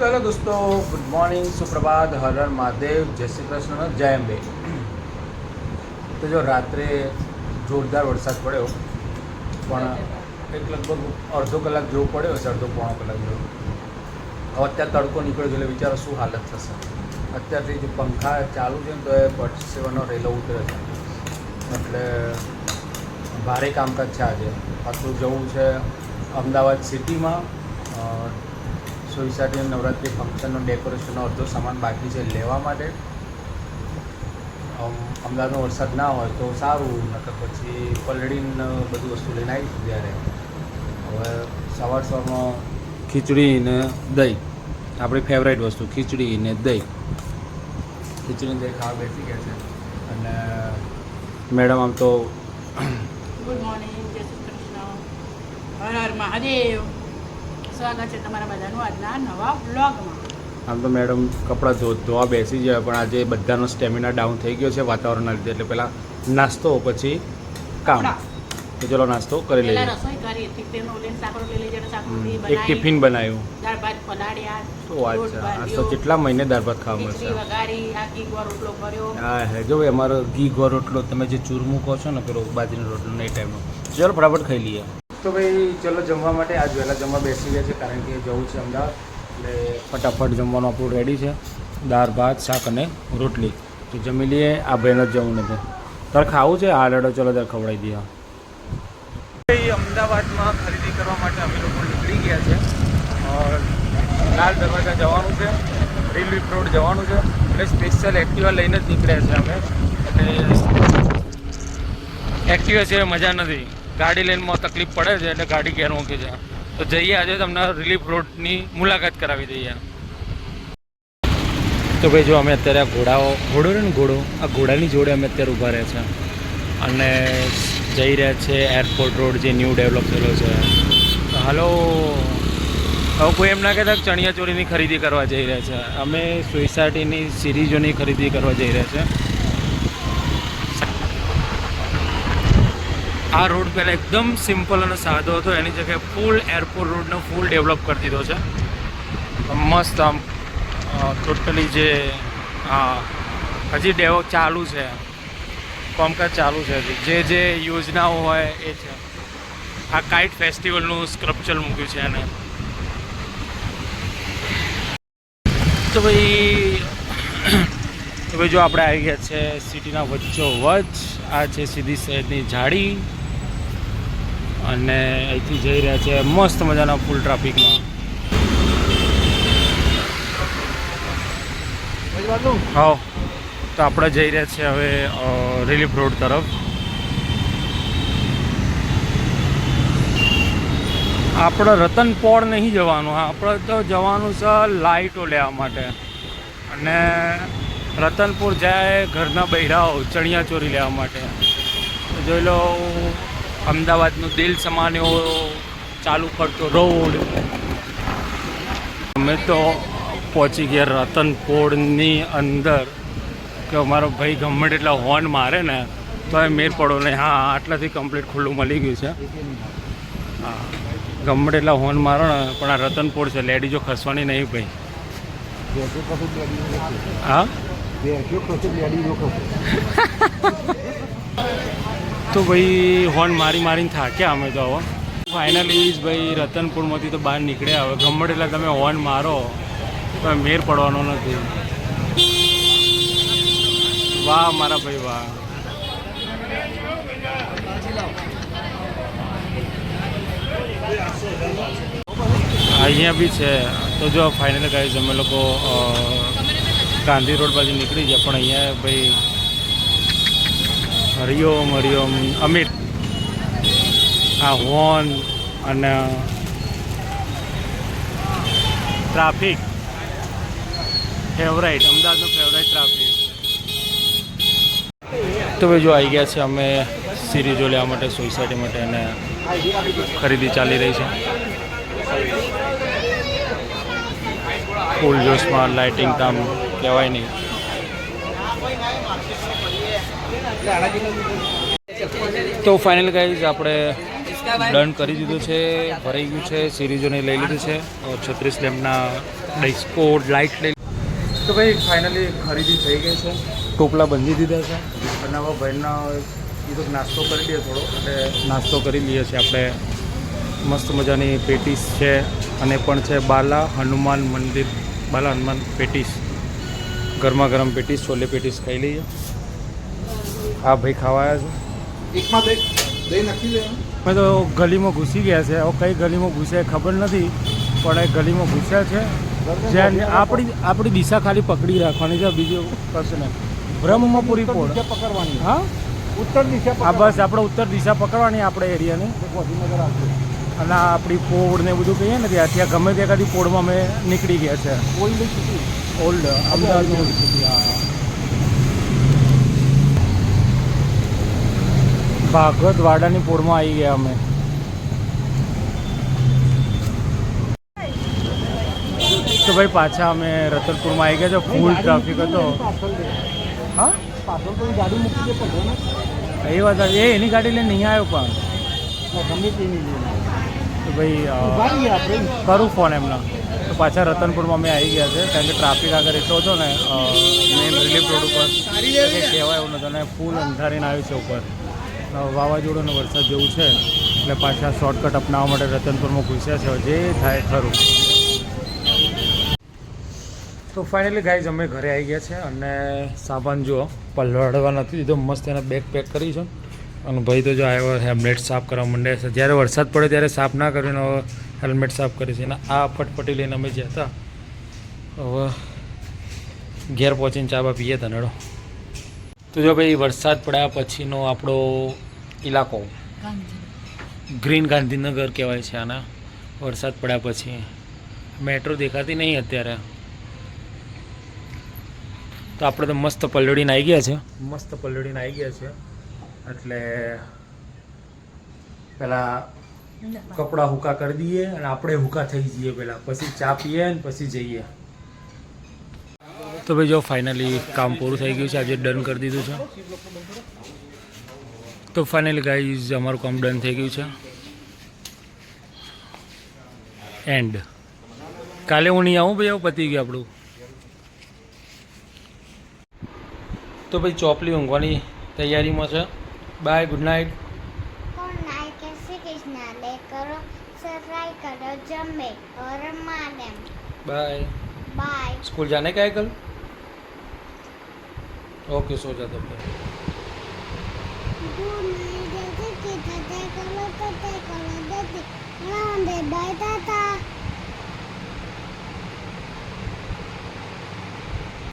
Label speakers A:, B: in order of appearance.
A: તો હેલો દોસ્તો good morning સુપ્રભાત હર મહાદેવ, જય શ્રી કૃષ્ણ, જય અંબે. તો જો રાત્રે જોરદાર વરસાદ પડ્યો, પણ એક લગભગ અડધો કલાક જેવો પડ્યો હશે, અડધો પોણો કલાક જેવો. હવે અત્યારે તડકો નીકળ્યો છે એટલે વિચારો શું હાલત થશે. અત્યારથી જે પંખા ચાલુ છે ને, તો એ પરસેવાનો રેલો ઉતરે છે. એટલે ભારે કામકાજ છે આજે. પાછું જવું છે અમદાવાદ સિટીમાં અ, સોસાયટી નવરાત્રિ ફંક્શનનો ડેકોરેશનનો અડધો સામાન બાકી છે લેવા માટે. અમદાવાદનો વરસાદ ના હોય તો સારું નકર પછી પલળીને બધું વસ્તુ લઈને આવીશું ત્યારે. હવે સવાર સવારમાં ખીચડી ને દહીં. આપણી ફેવરેટ વસ્તુ ખીચડી ને દહીં. ખીચડી દહીં ખાવા બેસી ગયા છે. અને મેડમ આમ તો
B: ગુડ મોર્નિંગ હર હર મહાદેવ. સ્વાગત છે તમારા બધાનું આજના નવા બ્લોગમાં
A: આમ તો મેડમ કપડાં ધો ધોવા બેસી જાય પણ આજે બધાનો સ્ટેમિના ડાઉન થઈ ગયો છે વાતાવરણના લીધે. એટલે પહેલાં નાસ્તો પછી કામ. તો ચલો નાસ્તો કરી લઈએ. એક ટિફિન બનાવ્યું.
B: દાળ ભાત પલાળ્યા
A: શું વાત છે. આજ તો કેટલા મહિને દાળ ભાત ખાવા મળશે? હા હે જો ભાઈ અમારો ઘી ગોળ રોટલો તમે જે ચૂરમું કહો છો ને પેલો બાજરીનો રોટલો ને એ ટાઈમનો. ચલો ફટાફટ ખાઈ લઈએ. તો ભાઈ, ચલો જમવા માટે આજ વહેલા જમવા બેસી ગયા છે કારણ કે જવું છે અમદાવાદ. એટલે ફટાફટ જમવાનું આપણું રેડી છે. દાળ, ભાત, શાક અને રોટલી. તો જમી લઈએ આ ભાઈને જ જવું નથી તારે ખાવું છે? આ લડો, ચલો ત્યારે ખવડાવી દઈએ. અમદાવાદમાં ખરીદી કરવા માટે અમે લોકો નીકળી ગયા છે. લાલ દરવાજા જવાનું છે, રેલવે રોડ જવાનું છે એટલે સ્પેશિયલ એક્ટિવા લઈને જ નીકળ્યા છે અમે. એટલે, એક્ટિવા છે મજા નથી. ગાડી લઈને તકલીફ પડે છે એટલે ગાડી ઘેર મૂકી છે. તો જઈએ આજે તમને રિલીફ રોડની મુલાકાત કરાવી દઈએ. તો ભાઈ જો અમે અત્યારે આ ઘોડાઓ, ઘોડો ને ઘોડો, આ ઘોડાની જોડે અમે અત્યારે ઊભા રહ્યા છે. અને જઈ રહ્યા છે એરપોર્ટ રોડ જે ન્યૂ ડેવલપ થયેલો છે. હાલો. હવે કોઈ એમ ના કહેતા ચણિયા ચોરીની ખરીદી કરવા જઈ રહ્યા છે. અમે સોસાયટીની સિરીઝોની ખરીદી કરવા જઈ રહ્યા છે. આ રોડ પહેલાં એકદમ સિમ્પલ અને સાદો હતો. એની જગ્યાએ ફૂલ એરપોર્ટ રોડનો ફૂલ ડેવલપ કરી દીધો છે. મસ્ત આમ ટોટલી જે હજી ડેવો ચાલુ છે. કામકાજ ચાલુ છે હજી. જે જે યોજનાઓ હોય એ છે. આ કાઇટ ફેસ્ટિવલનું સ્ક્રપ્ચર મૂક્યું છે એને. તો ભાઈ તો ભાઈ જો આપણે આવી ગયા છે સિટીના વચ્ચો વચ આ છે સીધી શહેરની જાળી અને અહીંથી જઈ રહ્યા છે મસ્ત મજાના ફૂલ ટ્રાફિકમાં હા તો આપણે જઈ રહ્યા છીએ હવે રિલીફ રોડ તરફ. આપણે રતનપોળ નહીં જવાનું આપણે તો જવાનું છે લાઇટો લેવા માટે. અને રતનપુર જાય ઘરના બૈરાઓ ચણિયા ચોરી લેવા માટે. જોઈ લો અમદાવાદનું દિલ સમાન એવો ચાલુ કરતો રોડ. અમે તો પહોંચી ગયા રતનપોળની અંદર. કે અમારો ભાઈ ગમે એટલા હોર્ન મારે ને તો એ મેર પડો નહીં. હા આટલાથી કમ્પ્લીટ ખુલ્લું મળી ગયું છે. હા ગમે એટલા હોર્ન મારો ને પણ આ રતનપોળ છે લેડીજો ખસવાની નહીં ભાઈ. હા? તો ભાઈ હોર્ન મારી મારીને થાક્યા અમે તો હવે ફાઇનલી ભાઈ રતનપુરમાંથી તો બહાર નીકળ્યા હવે. ગમે એટલે તમે હોર્ન મારો. તો મેર પડવાનો નથી. વાહ મારા ભાઈ વાહ. અહીંયા બી છે. તો જો ફાઇનલ ગાઈઝ, અમે લોકો ગાંધી રોડ બાજુ નીકળી ગયા. પણ અહીંયા ભાઈ હરિઓમ હરિઓમ, અમિત, આ હોર્ન અને ટ્રાફિક. ફેવરાઇટ અમદાવાદનો ફેવરાઇટ ટ્રાફિક તો ભાઈ જો આવી ગયા છે, અમે સિરીઝો લેવા માટે, સોસાયટી માટે અને ખરીદી ચાલી રહી છે. ફૂલ જોશમાં લાઇટિંગ કામ કહેવાય નહીં. તો ફાઇનલ ગાઈઝ આપણે ડન કરી દીધું છે ભરાઈ ગયું છે સિરીઝોને લઈ લીધું છે. છત્રીસ લેમ્પના ડિસ્કો લાઇટ લઈ તો ભાઈ ફાઇનલી ખરીદી થઈ ગઈ છે. ટોપલા બંધી દીધા છે. અને હવે ભાઈનો કીધું કે નાસ્તો કરી લઈએ થોડો. એટલે નાસ્તો કરી લઈએ છીએ આપણે. મસ્ત મજાની પેટીસ છે અને પણ છે બાલા હનુમાન મંદિર. બાલા હનુમાન પેટીસ. ગરમા ગરમ પેટીસ છોલે પેટીસ ખાઈ લઈએ. આ ભાઈ ખાવા આવ્યા છે?
C: એકમાં દહીં દહીં નાખી લે
A: અમે તો ગલીમાં ઘૂસી ગયા છે. હવે કઈ ગલીમાં ઘૂસ્યા ખબર નથી પણ એ ગલીમાં ઘૂસ્યા છે. જ્યાં આપણી આપણી દિશા ખાલી પકડી રાખવાની છે. બીજું કશું નહીં. બ્રહ્મપુરી પોળ.
C: પકડવાની.
A: હા?
C: ઉત્તર દિશા
A: હા બસ આપણે ઉત્તર દિશા પકડવાની આપણે એરિયાની.
C: ગાંધીનગર આવશે
A: અને આપણી પોળ ને બધું કહીએ ને ત્યાં ત્યાં ગમે ત્યાં કદી પોળમાં અમે નીકળી ગયા છે. ઓલ્ડ ઓલ્ડ અમદાવાદ હા. ભાગવત વાડાની પૂરમાં આવી ગયા અમે. તો ભાઈ પાછા અમે રતનપુરમાં આવી ગયા છે. ફૂલ ટ્રાફિક હતો. હા?
C: ગાડી મૂકી દે
A: એ વાત. એ એની ગાડી લઈને નહીં આવ્યો પણ.
C: તે
A: ભાઈ કરું ફોન એમના. તો પાછા રતનપુરમાં અમે આવી ગયા છે. કારણ કે ટ્રાફિક આગળ એટલો હતો ને મેઇન રિલીફ રોડ ઉપર. કહેવાય એવું નતો ને ફૂલ અંધારીને આવ્યું છે ઉપર. વાવાઝોડું અને વરસાદ જેવું છે, એટલે પાછા શોર્ટકટ અપનાવવા માટે રતનપુરમાં ઘૂસ્યા છે. જે થાય ખરું. તો ફાઇનલી ગાઈઝ અમે ઘરે આવી ગયા છે અને સાબાન જુઓ, પલળવા નથી દીધો. મસ્ત એને બેગ પેક કરી છે. અને ભાઈ તો જો આવ્યો હેલ્મેટ સાફ કરવા માંડે છે. જ્યારે વરસાદ પડે ત્યારે સાફ ના કરીને હેલ્મેટ સાફ કરી છે. અને આ ફટફટી લઈને અમે જ્યાં હતા, હવે ઘેર પહોંચીને ચા બા પીએ ધનડો. તો જો ભાઈ વરસાદ પડ્યા પછીનો આપણો ઇલાકો. ગ્રીન ગાંધીનગર કહેવાય છે આના. વરસાદ પડ્યા પછી. મેટ્રો દેખાતી નહીં અત્યારે. તો આપણે તો મસ્ત પલડીને આવી ગયા છે. મસ્ત પલડીને આવી ગયા છે. એટલે પહેલાં કપડાં હુકા કરી દઈએ અને આપણે હુકા થઈ જઈએ પહેલાં પછી ચા પીએ ને પછી જઈએ. તો ભાઈ જો ફાઇનલી કામ પૂરું થઈ ગયું છે આજે ડન કરી દીધું છે તો ફાઇનલી ગાઈઝ અમારું કામ ડન થઈ ગયું છે એન્ડ કાલે હું નહીં આવું ભાઈ આવું પતી ગયું આપણું તો ભાઈ ચોપલી ઊંઘવાની તૈયારીમાં છે બાય ગુડ નાઇટ
D: और नाय कैसे कृष्णा ले करो सफाई करो जमे और मैडम
A: बाय
D: बाय
A: स्कूल जाने का है कल ओके सो जा तो फिर
D: जैसे कि तते करो तते करो तते बाय टाटा